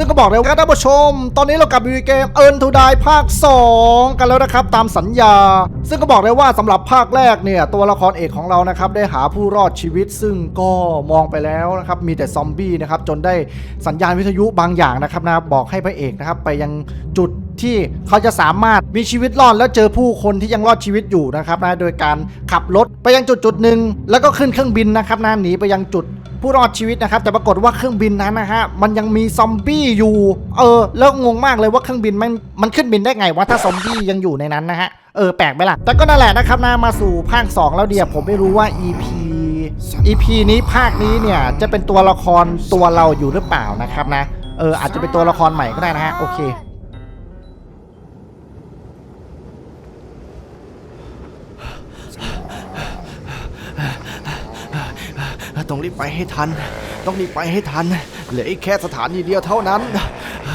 ซึ่งก็บอกเลยว่าท่านผู้ชม ตอนนี้เรากลับมาอยู่เกม Earn to Die ภาค 2 กันแล้วนะครับ ตามสัญญา ซึ่งก็บอกเลยว่าสำหรับภาคแรกเนี่ย ตัวละครเอกของเรานะครับ ได้หาผู้รอดชีวิต ซึ่งก็มองไปแล้วนะครับ มีแต่ซอมบี้นะครับ จนได้สัญญาณวิทยุบางอย่างนะครับนะบอกให้พระเอกนะครับ ไปยังจุดที่เขาจะสามารถมีชีวิตรอดแล้วเจอผู้คนที่ยังรอดชีวิตอยู่นะครับนะโดยการขับรถไปยังจุดจุดหนึ่งแล้วก็ขึ้นเครื่องบินนะครับนะหนีไปยังจุด ผู้รอดชีวิตนะครับ แต่ปรากฏว่าเครื่องบินนั้นนะฮะมันยังมีซอมบี้อยู่ เออ แล้วงงมากเลยว่าเครื่องบินมันมันขึ้นบินได้ไงวะถ้าซอมบี้ยังอยู่ในนั้นนะฮะเออแปลกไหมล่ะ แต่ก็นั่นแหละนะครับนะมาสู่ภาค 2 แล้วเดียวผมไม่รู้ว่า EP EP นี้ภาคนี้เนี่ยจะเป็นตัวละครตัวเราอยู่หรือเปล่านะครับนะเอออาจจะเป็นตัวละครใหม่ก็ได้นะฮะโอเค ต้องรีบไปให้ทัน ต้องรีบไปให้ทัน เหลืออีกแค่สถานีเดียวเท่านั้น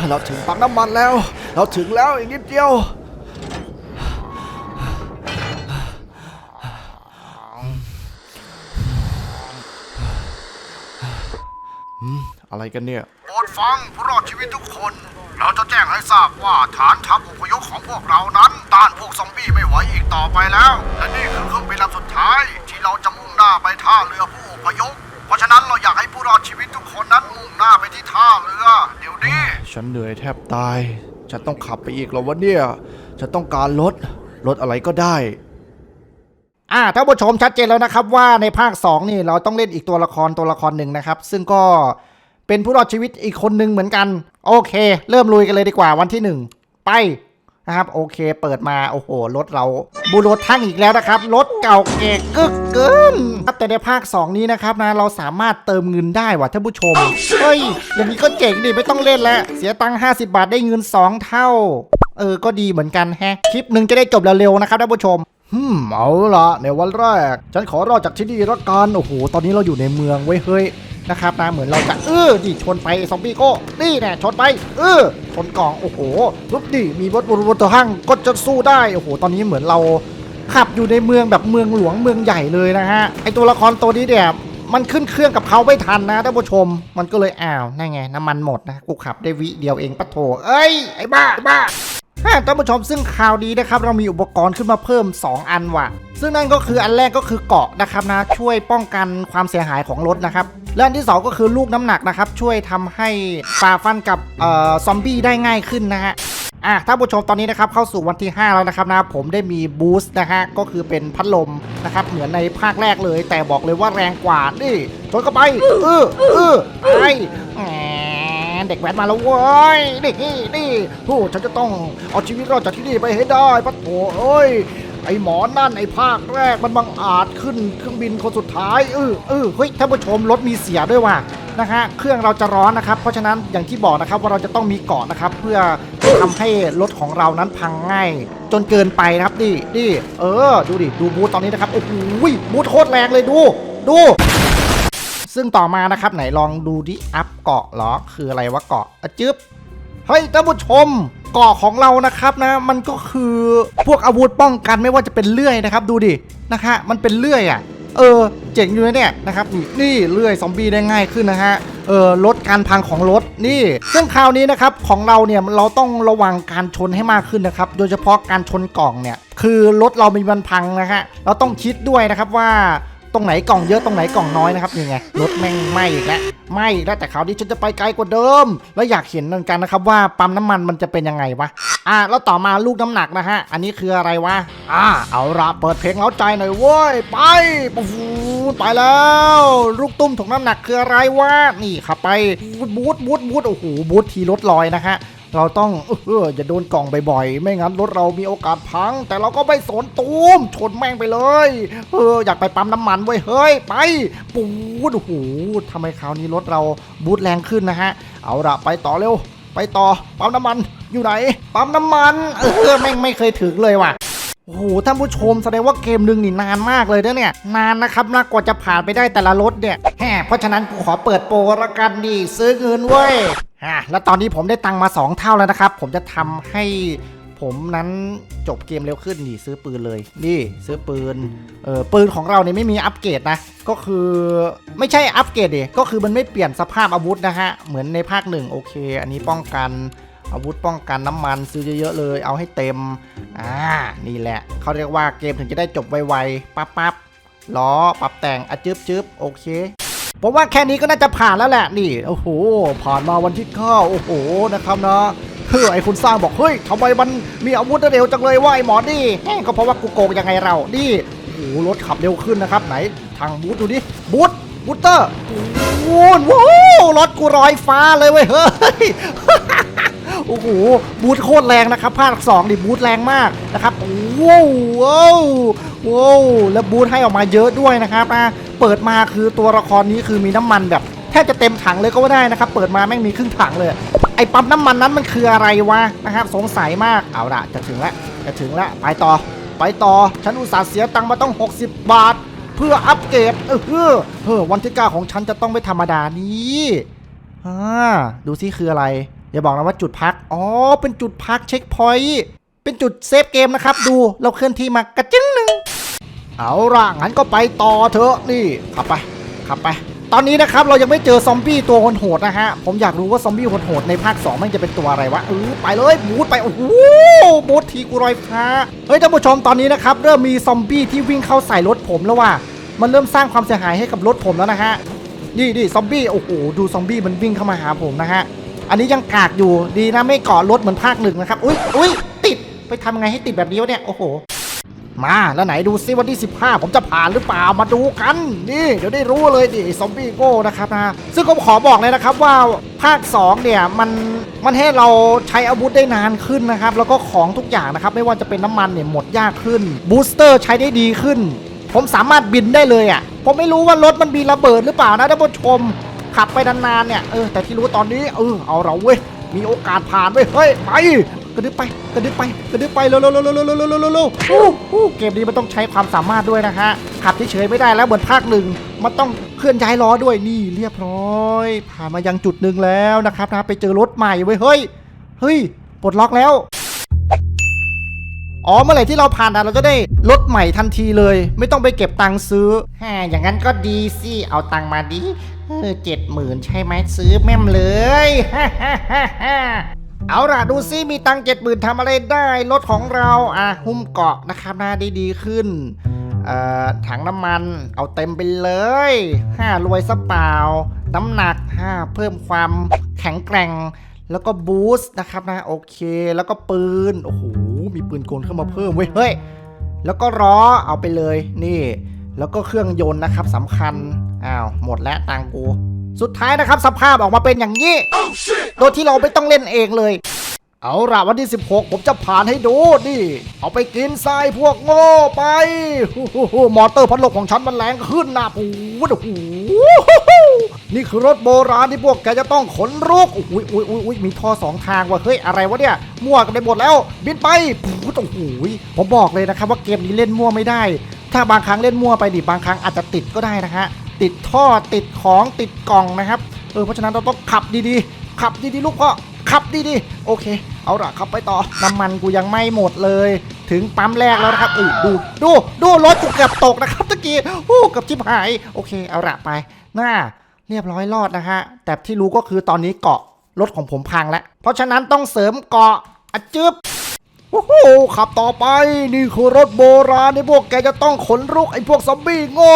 เราถึงปั๊มน้ำมันแล้ว เราถึงแล้วอีกนิดเดียวอะไรกันเนี่ย โปรดฟังผู้รอดชีวิตทุกคน เราจะแจ้งให้ทราบว่าฐานทัพอพยพของพวกเรานั้น ต้านพวกซอมบี้ไม่ไหวอีกต่อไปแล้ว และนี่คือเครื่องบินลำสุดท้าย ที่เราจะมุ่งหน้าไปท่าเรือ ฉันเหนื่อยแทบตาย ฉันต้องขับไปอีกแล้ววะเนี่ย ฉันต้องการรถ รถอะไรก็ได้ อ่าท่านผู้ชมชัดเจนแล้วนะครับว่าในภาค 2 นี่เราต้องเล่นอีกตัวละครตัวละครหนึ่งนะครับ ซึ่งก็เป็นผู้รอดชีวิตอีกคนหนึ่งเหมือนกัน โอเค เริ่มลุยกันเลยดีกว่าวันที่ 1 ไป นะครับโอเคเปิดมาโอ้โหรถเราบูโรทั้งอีกแล้วนะครับรถเก่าเก๋กึกเกินครับแต่ในภาค 2 นี้นะครับนะเราสามารถเติมเงินได้ว่ะท่านผู้ชมเฮ้ยอย่างนี้ก็เจ๋งดิไม่ต้องเล่นแล้วเสียตังค์50 บาทได้เงิน 2 เท่า เออก็ดีเหมือนกันแฮะคลิปหนึ่งจะได้จบเร็วๆนะครับท่านผู้ชมฮึมเอาละในวันแรก ฉันขอรอดจากที่นี่ละกันโอ้โหตอนนี้เราอยู่ในเมืองเว้ยเฮ้ย นะครับนะเหมือนเราจะเออดิชนไปซอมบี้ก้นี่แน่ชนไป เออชนกล่องโอ้โหปุ๊บดิมีรถบนรถตัวห้างก็จะสู้ได้โอ้โห ตอนนี้เหมือนเราขับอยู่ในเมืองแบบเมืองหลวงเมืองใหญ่เลยนะฮะไอตัวละครตัวนี้เนี่ยมันขึ้นเครื่องกับเขาไม่ทันนะท่านผู้ชม มันก็เลยอ้าวนั่นไงน้ำมันหมดนะกูขับได้วิเดียวเองปะโถเอ้ยไอ้บ้าไอ้บ้า ท่านผู้ชมซึ่งข่าวดีนะครับเรามีอุปกรณ์ขึ้นมาเพิ่ม 2 อันว่ะ ซึ่งนั่นก็คืออันแรกก็คือเกาะนะครับนะช่วยป้องกันความเสียหายของรถนะครับและอันที่ 2 ก็คือลูกน้ำหนักนะครับช่วยทำให้ฝ่าฟันกับเอ่อซอมบี้ได้ง่ายขึ้นนะฮะอะท่านผู้ชมตอนนี้นะครับเข้าสู่วันที่ 5 แล้วนะครับนะผมได้มีบูสต์นะฮะก็คือเป็นพัดลมนะครับเหมือนในภาคแรกเลย แต่บอกเลยว่าแรงกว่านี่ชนเข้าไปเออเออไปแหม เด็กแว้นมาแล้วเว้ยนี่นี่โอ้ฉันจะต้องเอาชีวิตรอดจากที่นี่ไปให้ได้ปะโถเอ้ยไอหมอนั่นไอภาคแรกมันบังอาจขึ้นเครื่องบินคนสุดท้ายเออเออเฮ้ยท่านผู้ชมรถมีเสียด้วยว่ะนะฮะเครื่องเราจะร้อนนะครับ เพราะฉะนั้นอย่างที่บอกนะครับว่าเราจะต้องมีเกาะนะครับ เพื่อทำให้รถของเรานั้นพังง่าย จนเกินไปนะครับดิดิเออ ดูดิดูบูธตอนนี้นะครับโอ้โหบูธโคตรแรงเลยดู ดู ซึ่งต่อมานะครับไหนลองดูดิอัพ เกาะเหรอคืออะไรวะเกาะอะจึ๊บเฮ้ยท่านผู้ชมเกาะของเรานะครับนะ มันก็คือพวกอาวุธป้องกันไม่ว่าจะเป็นเลื่อยนะครับ ดูดินะคะ มันเป็นเลื่อยอะ เออ เจ๋งอยู่นะเนี่ยนะครับนี่นี่เลื่อยซอมบี้ได้ง่ายขึ้นนะฮะเออลดการพังของรถนี่ ซึ่งคราวนี้นะครับของเราเนี่ยเราต้องระวังการชนให้มากขึ้นนะครับ โดยเฉพาะการชนกล่องเนี่ย คือรถเรามีมันพังนะฮะเราต้องคิดด้วยนะครับว่า ตรงไหนกล่องเยอะตรงไหนกล่องน้อยนะครับนี่ไงรถแม่งไหมอีกแล้วไหมแล้วแต่คราวนี้ฉันจะไปไกลกว่าเดิม แล้วอยากเห็นเหมือนกันนะครับว่าปั๊มน้ำมันมันจะเป็นยังไงวะอะแล้วต่อมาลูกน้ำหนักนะฮะอันนี้คืออะไรวะอ่าเอาละเปิดเพลงเล้าใจหน่อยเว้ยไปปูไปแล้ว ลูกตุ้มถุงน้ำหนักคืออะไรวะนี่ขับไปบูทบูทบูทโอ้โหบูททีรถลอยนะฮะ เราต้องเอออย่าโดนกล่องบ่อยๆ ไม่งั้นรถเรามีโอกาสพัง แต่เราก็ไม่สนตูมชนแม่งไปเลย เอออยากไปปั๊มน้ำมันเว้ยเฮ้ยไปปูดโอ้โหทำไมคราวนี้รถเราบูทแรงขึ้นนะฮะ เอาละไปต่อเร็ว ไปต่อปั๊มน้ำมันอยู่ไหน ปั๊มน้ำมันเออแม่งไม่เคยถึงเลยว่ะโอ้โหท่านผู้ชมแสดงว่าเกมหนึ่งนี่นานมากเลยนะเนี่ย นานนะครับนะกว่าจะผ่านไปได้แต่ละรถเนี่ยแหมเพราะฉะนั้นกูขอเปิดโปรละกันดิซื้อเงินเว้ย ฮะแล้วตอนนี้ผมได้ตังมา 2 เท่าแล้วนะครับ ผมจะทำให้ผมนั้นจบเกมเร็วขึ้นนี่ซื้อปืนเลย นี่ซื้อปืนเออปืนของเราเนี่ยไม่มีอัปเกรดนะ ก็คือไม่ใช่อัปเกรดดิก็คือมันไม่เปลี่ยนสภาพอาวุธนะฮะ เหมือนในภาคหนึ่งโอเค อันนี้ป้องกันอาวุธป้องกันน้ำมันซื้อเยอะๆเลย เอาให้เต็มอ่านี่แหละเขาเรียกว่าเกมถึงจะได้จบไวๆปั๊บปั๊บล้อปรับแต่งอะจึบจึบโอเค ผมว่าแค่นี้ก็น่าจะผ่านแล้วแหละนี่โอ้โห ผ่านมาวันที่เก้าโอ้โหนะครับนะเฮ้ยไอคุณสร้างบอกเฮ้ยทำไมมันมีอาวุธเร็วจังเลยว่าไอหมอนี่แม่งก็เพราะว่ากูโกงยังไงเรานี่โอ้โหรถขับเร็วขึ้นนะครับ ไหนทางบูธดูดิบูธบูธเตอร์โอ้โหว้รถกูลอยฟ้าเลยเว้ยเฮ้ยโอ้โหบูทโคตรแรงนะครับภาคสองดิบูทแรงมากนะครับว้าวว้าวว้าวแล้วบูทให้ออกมาเยอะด้วยนะครับอะ เปิดมาคือตัวละครนี้คือมีน้ำมันแบบแทบจะเต็มถังเลยก็ว่าได้นะครับ เปิดมาแม่งมีครึ่งถังเลย ไอ้ปั๊มน้ำมันนั้นมันคืออะไรวะนะครับสงสัยมากเอาละจะถึงแล้วจะถึงแล้วไปต่อ ไปต่อฉันอุตส่าห์เสียตังค์มาต้อง 60 บาท เพื่ออัปเกรดเออเออเอวันที่เก้าของฉันจะต้องไม่ธรรมดานี้อ่าดูซิคืออะไร อย่าบอกนะว่าจุดพักอ๋อเป็นจุดพักเช็คพอยต์เป็นจุดเซฟเกมนะครับ ดูเราเคลื่อนที่มากระจึงหนึ่ง เอาล่ะงั้นก็ไปต่อเถอะนี่ขับไปขับไป ตอนนี้นะครับเรายังไม่เจอซอมบี้ตัวโหดๆนะฮะผมอยากรู้ว่าซอมบี้โหดๆในภาค2มันจะเป็นตัวอะไรวะเออไปเลยบูทไปโอ้โหบูททีกูรอยฟ้าเฮ้ยท่านผู้ชมตอนนี้นะครับเริ่มมีซอมบี้ที่วิ่งเข้าใส่รถผมแล้วว่ะมันเริ่มสร้างความเสียหายให้กับรถผมแล้วนะฮะนี่ดิซอมบี้โอ้โหดูซอมบี้มันวิ่งเข้ามาหาผมนะฮะอันนี้ยังกากอยู่ดีนะไม่เกาะรถเหมือนภาคหนึ่งนะครับอุ้ยอุ้ยติดไปทำไงให้ติดแบบนี้วะเนี่ยโอ้โห มาแล้วไหนดูซิวันที่ 15 ผมจะผ่านหรือเปล่ามาดูกัน นี่เดี๋ยวได้รู้เลยดิซอมบี้โก้นะครับนะซึ่งผมขอบอกเลยนะครับว่าภาค 2 เนี่ยมันมันให้เราใช้อาวุธได้นานขึ้นนะครับ แล้วก็ของทุกอย่างนะครับ ไม่ว่าจะเป็นน้ำมันเนี่ยหมดยากขึ้นบูสเตอร์ใช้ได้ดีขึ้น ผมสามารถบินได้เลยอะ่ะผมไม่รู้ว่ารถมันมีระเบิดหรือเปล่านะท่านผู้ชมขับไปนานๆเนี่ยเออแต่ที่รู้ตอนนี้เออเอาเราเว้ยมีโอกาสผ่านเว้ยเฮ้ยไป กระดึ๊บไปกระดึ๊บไปกระดึ๊บไปเร็วๆๆๆๆๆๆๆอู้หูเกมนี้มันต้องใช้ความสามารถด้วยนะฮะขับเฉยๆไม่ได้แล้วเหมือนภาคหนึ่งมันต้องเคลื่อนย้ายล้อด้วยนี่เรียบร้อยผ่านมายังจุดหนึ่งแล้วนะครับนะไปเจอรถใหม่เว้ยเฮ้ยเฮ้ยปลดล็อกแล้วอ๋อเมื่อไหร่ที่เราผ่านด่านเราจะได้รถใหม่ทันทีเลย ไม่ต้องไปเก็บตังค์ซื้อแฮอย่างนั้นก็ดีสิเอาตังค์มาดิเออเจ็ดหมื่นใช่ไหมซื้อแม่มเลย เอาล่ะดูซิมีตังเจ็ดหมื่นทำอะไรได้รถของเราอะหุ้มเกาะนะครับหน้าด้ดีขึ้นถังน้ำมันเอาเต็มไปเลยห้ารวยซะเปล่า น้ำหนักห้าเพิ่มความแข็งแกร่ง แล้วก็บูสต์นะครับนะโอเค แล้วก็ปืน โอ้โห มีปืนกลเข้ามาเพิ่มเว้ยเฮ้ย แล้วก็ล้อเอาไปเลยนี่ แล้วก็เครื่องยนต์นะครับสำคัญ อ้าว หมดแล้วตังกู สุดท้ายนะครับสภาพออกมาเป็นอย่างนี้ โดยที่เราไม่ต้องเล่นเองเลย เอาละวันที่ 16 ผมจะผ่านให้ดูนี่ เอาไปกินทรายพวกโง่ไปมอเตอร์พัดลมของฉันมันแรงขึ้นนะปูดโอ้โหนี่คือรถโบราณที่พวกแกจะต้องขนลุกอุ้ยอุ้ยอุ้ยอุ้ยมีท่อสองทางว่ะเฮ้ยอะไรวะเนี่ย มั่วกันไปหมดแล้ว บินไปปูดโอ้โหผมบอกเลยนะครับว่าเกมนี้เล่นมั่วไม่ได้ ถ้าบางครั้งเล่นมั่วไปดิบางครั้งอาจจะติดก็ได้นะฮะ ติดท่อติดของติดกล่องนะครับเออเพราะฉะนั้นเราต้องขับดีๆ ขับดีๆลูกพ่อขับดีๆโอเค เอาละขับไปต่อน้ำมันกูยังไม่หมดเลย ถึงปั๊มแรกแล้วนะครับเออดูดูดูรถกูเกือบตกนะครับตะกี้โอ้เกือบชิบหายโอเค เอาละไปหน้าเรียบร้อยรอดนะฮะแต่ที่รู้ก็คือตอนนี้เกาะรถของผมพังแล้วเพราะฉะนั้นต้องเสริมเกาะอจึ๊บ โอ้โหขับต่อไปนี่คือรถโบราณที่พวกแกจะต้องขนลุกไอ้พวกซอมบี้โง่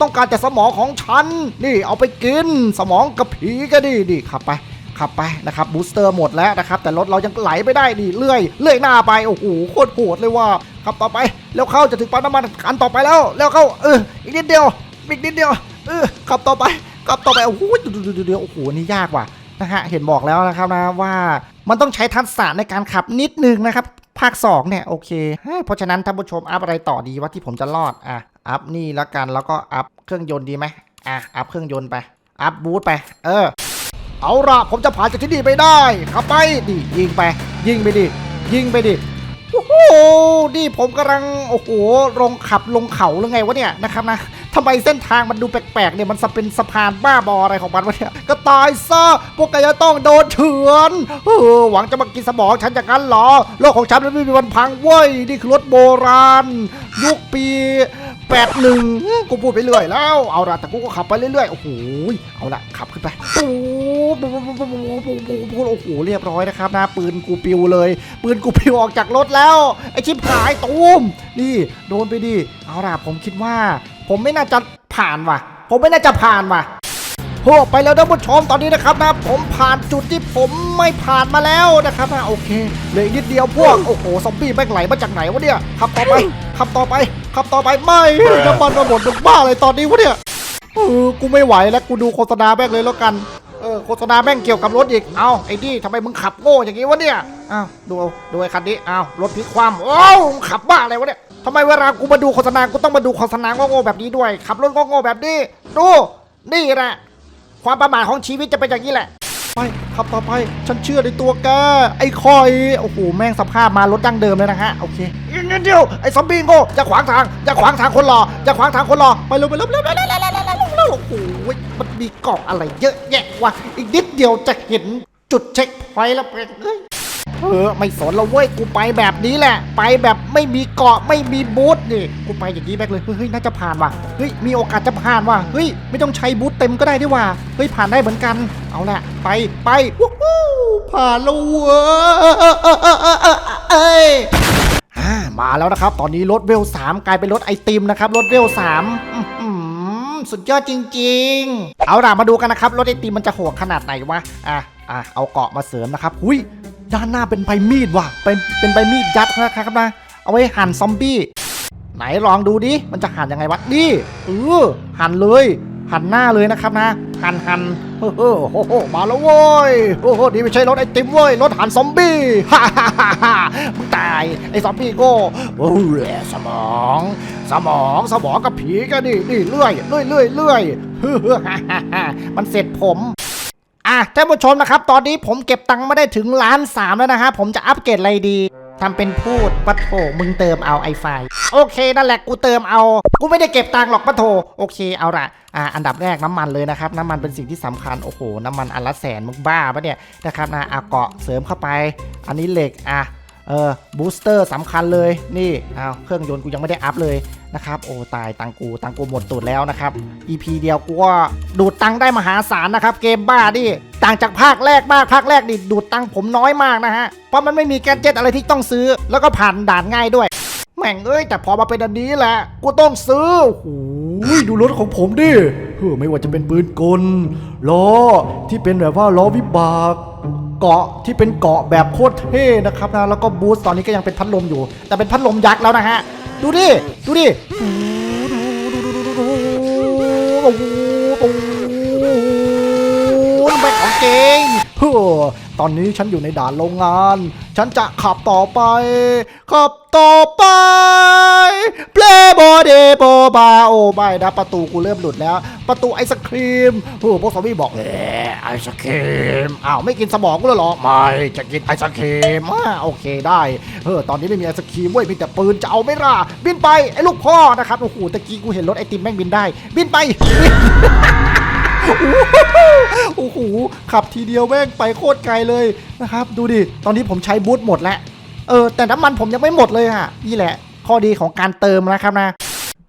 ต้องการแต่สมองของฉัน นี่เอาไปกิน สมองกระผีก็ดีนี่ขับไปขับไปนะครับบูสเตอร์หมดแล้วนะครับ แต่รถเรายังไหลไปได้นี่เลื่อยเลื่อยหน้าไปโอ้โหโคตรโหดเลยว่าขับต่อไปแล้วเข้าจะถึงปั๊มน้ำมันอันต่อไปแล้ว แล้วเข้าเอออีกนิดเดียวอีกนิดเดียวเออขับต่อไปขับต่อไปโอ้โหดูดูดูดูโอ้โหนี่ยากว่ะ นะฮะเห็นบอกแล้วนะครับนะว่ามันต้องใช้ทักษะในการขับนิดนึงนะครับภาค2เนี่ยโอเค เพราะฉะนั้นท่านผู้ชมอัพอะไรต่อดีว่าที่ผมจะรอดอะอัพนี่แล้วกันแล้วก็อัพเครื่องยนต์ดีไหมอะอัพเครื่องยนต์ไป อัพบูทไป เออ เอาละผมจะผ่านจากที่นี่ไปได้ขับไปดิยิงไป ยิงไปดิยิงไปดิ โอ้โหนี่ผมกำลังโอ้โหลงขับลงเขาหรือไงวะเนี่ยนะครับนะทำไมเส้นทางมันดูแปลกๆเนี่ยมันจะเป็นสะพานบ้าบออะไรของมันวะเนี่ยก็ตายซะพวกแกจะต้องโดนเถือนเออหวังจะมากินสมองฉันอย่างนั้นเหรอโลกของฉันมันไม่มีวันพังเว้ยนี่คือรถโบราณ ยุคปี แปดหนึ่งกูพูดไปเรื่อยแล้ว เอาละแต่กูก็ขับไปเรื่อยๆ โอ้โห เอาละขับขึ้นไปปูปูปูปูปูปูปูปูโอ้โห เรียบร้อยนะครับนะ ปืนกูปิวเลย ปืนกูปิวออกจากรถแล้ว ไอชิปหายตูมนี่ โดนไปดิ เอาละผมคิดว่า ผมไม่น่าจะผ่านว่ะ ผมไม่น่าจะผ่านว่ะ พวกไปแล้วท่านผู้ชมตอนนี้นะครับนะผมผ่านจุดที่ผมไม่ผ่านมาแล้วนะครับนะโอเคเหลยนิดเดียวพวกโอ้โหซอมบี้แม่งไหลมาจากไหนวะเนี่ยขับต่อไปขับต่อไปขับต่อไปไม่น้ำมันมาหมดเป็นบ้าอะไรตอนนี้วะเนี่ยเออกูไม่ไหวแล้วกูดูโฆษณาแม่งเลยแล้วกันเออโฆษณาแม่งเกี่ยวกับรถอีก เอ้าไอ้นี่ทำไมมึงขับโง่อย่างนี้วะเนี่ย อ้าวดูเอาดูไอ้คันนี้ อ้าวรถพลิกคว่ำโอ้าวมึงขับบ้าอะไรวะเนี่ยทำไมเวลากูมาดูโฆษณา กูต้องมาดูโฆษณาโง่ๆแบบนี้ด้วย ขับรถโง่ๆแบบนี้ ดู นี่แหละ ความประมาทของชีวิตจะเป็นอย่างนี้แหละไปขับต่อไป ฉันเชื่อในตัวแกไอ้คอยโอ้โหแม่งสภาพมารถดั้งเดิมเลยนะฮะโอเคงั้นเดียวไอ้ซอมบี้โง่อย่าขวางทางอย่าขวางทางคนรออย่าขวางทางคนรอไปเร็วไปเร็วเร็วเร็วเร็เร็วโอ้โหมันมีเกาะอะไรเยอะแยะวะอีกนิดเดียวจะเห็นจุดเช็คพอยต์แล้วเอ้ย เออไม่สนแล้วเว้ยกูไปแบบนี้แหละ ไปแบบไม่มีเกาะไม่มีบูธนี่กูไปอย่างนี้แบกเลยเฮ้ยน่าจะผ่านว่ะเฮ้ยมีโอกาสจะผ่านว่ะเฮ้ยไม่ต้องใช้บูธเต็มก็ได้ด้วยว่ะเฮ้ยผ่านได้เหมือนกัน เอาละไปไปวู้ฮู้ผ่านแล้วเว้ยเอ้ยอ่ามาแล้วนะครับ ตอนนี้รถเวล3กลายเป็นรถไอติมนะครับรถเวล3อื้อหือสุดยอดจริง ๆ เอาล่ะมาดูกันนะครับรถไอติมมันจะโหดขนาดไหนวะอะอะเอาเกาะมาเสริมนะครับ หุย ด้านหน้าเป็นใบมีดว่ะ เป็นเป็นใบมีดยัดนะครับนะ เอาไว้หั่นซอมบี้ ไหนลองดูดิ มันจะหั่นยังไงวะนี่เออหั่นเลย หั่นหน้าเลยนะครับนะ หั่นหั่นเฮ้ออโอ้โหมาแล้วเว้ยโอ้โหนี่ไม่ใช่รถไอติมเว้ย รถหั่นซอมบี้ฮ่าฮ่าฮ่าฮ่ามึงตาย ไอซอมบี้โก้โอ้ยสมอง สมองสมองกับผีกันนี่นี่เลื่อยเลื่อยเลื่อยเลื่อยเฮ้อเฮ้อฮ่าฮ่าฮ่ามันเสร็จผม อะท่านผู้ชมนะครับ ตอนนี้ผมเก็บตังค์มาได้ถึงล้านสามแล้วนะฮะ ผมจะอัปเกรดอะไรดีทำเป็นพูดปัทโถมึงเติมเอาไอไฟโอเค นั่นแหละกูเติมเอา กูไม่ได้เก็บตังค์หรอกปัทโถโอเคเอาละอะอันดับแรกน้ำมันเลยนะครับ น้ำมันเป็นสิ่งที่สำคัญ โอ้โห น้ำมันอันละแสนมึงบ้าปะเนี่ยนะครับนะอะเกาะเสริมเข้าไป อันนี้เหล็กอะเออบูสเตอร์สำคัญเลยนี่เอาเครื่องยนต์กูยังไม่ได้อัพเลย นะครับโอ้ตายตังกูตังกูหมดตูดแล้วนะครับ EP เดียวกูก็ดูดตังได้มหาศาลนะครับเกมบ้าดิต่างจากภาคแรกมากภาคแรกนี่ดูดตังผมน้อยมากนะฮะเพราะมันไม่มีแกดเจ็ตอะไรที่ต้องซื้อ แล้วก็ผ่านด่านง่ายด้วย แม่งเอ้ยแต่พอมาเป็นอันนี้แหละกูต้องซื้อโอ้โหดูรถของผมดิเฮ้ไม่ว่าจะเป็นปืนกลล้อที่เป็นแบบว่าล้อวิบากเกาะที่เป็นเกาะแบบโคตรเท่นะครับนะแล้วก็บูสต์ตอนนี้ก็ยังเป็นพัดลมอยู่ แต่เป็นพัดลมยักษ์แล้วนะฮะ ดูดิ ดูดิโอ้โหโอ้โหแบกของเก่งเฮ้อตอนนี้ฉันอยู่ในด่านโรงงาน ฉันจะขับต่อไป ขับต่อไปเปลโบเดโบบาโอไม่นะ ประตูกูเริ่มหลุดแล้ว ประตูไอศครีมโอ้พวกซอมบี้บอกเออไอศครีมอ้าวไม่กินสมองกูเลยหรอ ไม่จะกินไอศครีมอ่าโอเคได้เออตอนนี้ไม่มีไอศครีมเว้ยมีแต่ปืนจะเอาไม่ล่ะบินไปไอ้ลูกพ่อนะครับโอ้โหตะกี้กูเห็นรถไอติมแม่งบินได้ บินไป โอ้โหขับทีเดียวแม่งไปโคตรไกลเลยนะครับ ดูดิ ตอนนี้ผมใช้บูทหมดแล้ว เออ แต่น้ำมันผมยังไม่หมดเลยอะนี่แหละ ข้อดีของการเติมนะครับนะ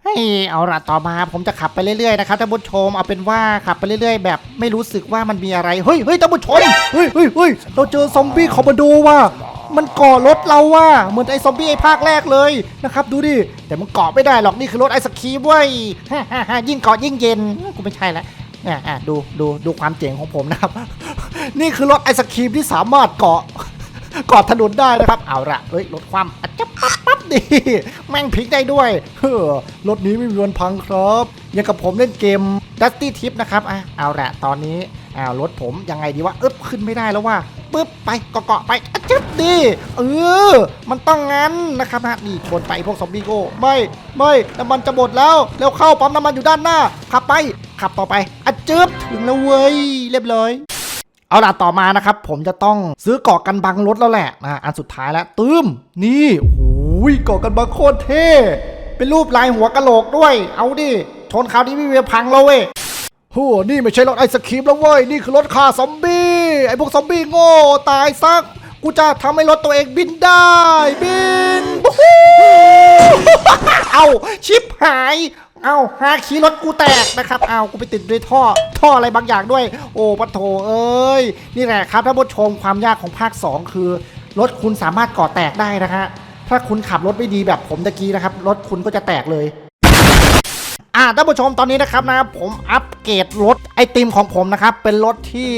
เฮ้ยเอาละต่อมาผมจะขับไปเรื่อยๆนะครับท่านผู้ชมเอาเป็นว่าขับไปเรื่อยๆ แบบไม่รู้สึกว่ามันมีอะไร เฮ้ยเฮ้ยท่านผู้ชมเฮ้ยเฮ้ยเฮ้ยเราเจอซอมบี้คอมมานโดว่ะมันเกาะรถเราว่ะเหมือนไอ้ซอมบี้ไอ้ภาคแรกเลยนะครับดูดิ แต่มันเกาะไม่ได้หรอกนี่คือรถไอศครีมเว้ย ยิ่งเกาะยิ่งเย็นกูไม่ใช่ละ อะอะดูดูดูความเจ๋งของผมนะครับ นี่คือรถไอศครีมที่สามารถเกาะเกอดถนนได้นะครับ เอาละเฮ้ยรถความอะจับปั๊บปั๊บดีแม่งพลิกได้ด้วยเฮ้อรถนี้ไม่มีวันพังครับยังกับผมเล่นเกม Dusty Tip นะครับอะเอาละตอนนี้อ้าวรถผมยังไงดีวะเอ๊บขึ้นไม่ได้แล้วว่าปึ๊บไปเกาะเกาะไปอะจึ๊บดีเออมันต้องงั้นนะครับนะนี่ชนไปพวกซอมบี้โก้ไม่ไม่น้ำมันจะหมดแล้วเร็วเข้าปั๊มน้ำมันอยู่ด้านหน้าขับไป ขับต่อไปอะจึ๊บถึงแล้วเว้ยเรียบร้อยเอาล่ะต่อมานะครับ ผมจะต้องซื้อเกาะกันบังรถแล้วแหละนะอันสุดท้ายแล้วตืมนี่โอ้ยเกาะกันบังโคตรเท่เป็นรูปลายหัวกะโหลกด้วย เอาดิชนคราวนี้ไม่มีพังแล้วเว้ยโหนี่ไม่ใช่รถไอศครีมแล้วเว้ยนี่คือรถฆ่าซอมบี้ไอพวกซอมบี้โง่ตายซักกูจะทำให้รถตัวเองบินได้บิน เอาชิปหาย เอาฮาขี่รถกูแตกนะครับเอากูไปติดด้วยท่อ ท่ออะไรบางอย่างด้วย โอ้ปะโถเอ้ย นี่แหละครับท่านผู้ชมความยากของภาค 2 คือรถคุณสามารถก่อแตกได้นะฮะถ้าคุณขับรถไม่ดีแบบผมตะกี้นะครับรถคุณก็จะแตกเลย อ่าท่านผู้ชมตอนนี้นะครับนะผมอัปเกรดรถไอติมของผมนะครับ เป็นรถที่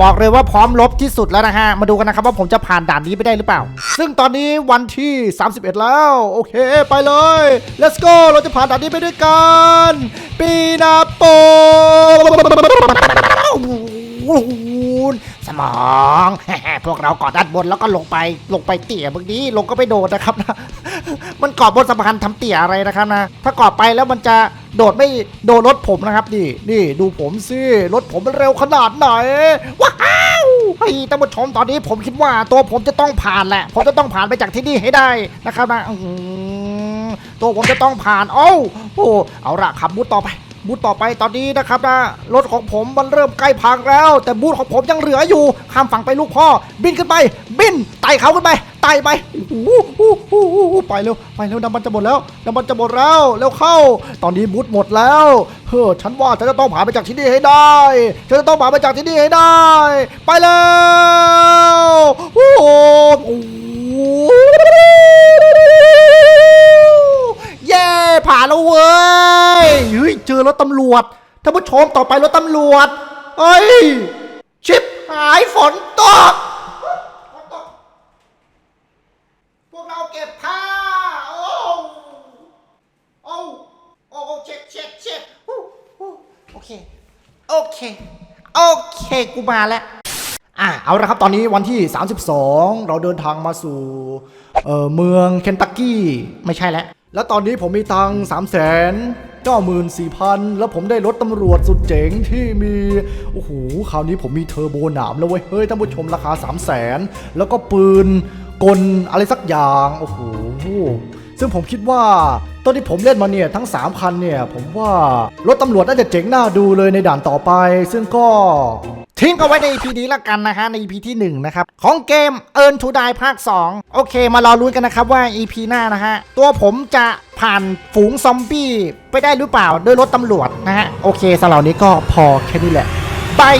บอกเลยว่าพร้อมลบที่สุดแล้วนะฮะ มาดูกันนะครับว่าผมจะผ่านด่านนี้ไปได้หรือเปล่า ซึ่งตอนนี้วันที่ 31 แล้ว โอเค ไปเลย let's go เราจะผ่านด่านนี้ไปด้วยกันปีนาโปสมอง พวกเราเกาะด้านบนแล้วก็ลงไปลงไปเตี่ยบางทีลงก็ไม่โดดนะครับนะ มันเกาะบนสะพานทำเตี่ยอะไรนะครับนะ ถ้าเกาะไปแล้วมันจะโดดไม่โดนรถผมนะครับนี่นี่ดูผมสิรถผมมันเร็วขนาดไหนว้าวเฮ้ยท่านผู้ชมตอนนี้ผมคิดว่าตัวผมจะต้องผ่านแหละ ผมจะต้องผ่านไปจากที่นี่ให้ได้นะครับนะตัวผมจะต้องผ่านโอ้าโอ้เอาละขับบูธต่อไปบูธต่อไปตอนนี้นะครับนะรถของผมมันเริ่มใกล้พังแล้ว แต่บูธของผมยังเหลืออยู่ข้ามฝั่งไปลูกพ่อ บินขึ้นไป บินไต่เขาขึ้นไปไต่ไป โอ้โหโอ้โหโอ้โหไปเร็วไปเร็วน้ำมันจะหมดแล้วน้ำมันจะหมดแล้วเร็วเข้า ตอนนี้บูธหมดแล้วเฮ้อฉันว่าฉันจะต้องผ่านไปจากที่นี่ให้ได้ฉันจะต้องผ่านไปจากที่นี่ให้ได้ ไปแล้วโอ้โหเย้ผ่านแล้วเว้ยเฮ้ยเจอรถตำรวจท่านผู้ชมต่อไปรถตำรวจเฮ้ยชิปหายฝนตกฝนตก พวกเราเก็บผ้า โอ้โอ้โอ้โอ้เช็ดเช็ดเช็ดฮู้ฮู้โอเค โอ เค โอเค กูมาแล้ว อะ เอาละครับ ตอนนี้วันที่ 32 เราเดินทางมาสู่เอ่อเมืองเคนตักกี้ ไม่ใช่แล้ว แล้วตอนนี้ผมมีตังค์3 0 0 0 0 9 4 0 0 0แล้วผมได้รถตำรวจสุดเจ๋งที่มี โอ้โห คราวนี้ผมมีเทอร์โบหนามแล้วเว้ย เฮ้ย ท่านผู้ชมราคา3 0 0 0 0 0แล้วก็ปืนกลอะไรสักอย่าง โอ้โห ซึ่งผมคิดว่าตอนที่ผมเล่นมาเนี่ยทั้ง 3 คันเนี่ย ผมว่ารถตำรวจน่าจะเจ๋งน่าดูเลยในด่านต่อไป ซึ่งก็ทิ้งเอาไว้ใน EP นี้ละกันนะฮะ ใน EP ที่ 1 นะครับ ของเกม Earn to Die ภาค 2 โอเค มารอลุ้นกันนะครับว่า EP หน้านะฮะ ตัวผมจะผ่านฝูงซอมบี้ไปได้หรือเปล่าด้วยรถตำรวจนะฮะ โอเคสำหรับนนี้ก็พอแค่นี้แหละบาย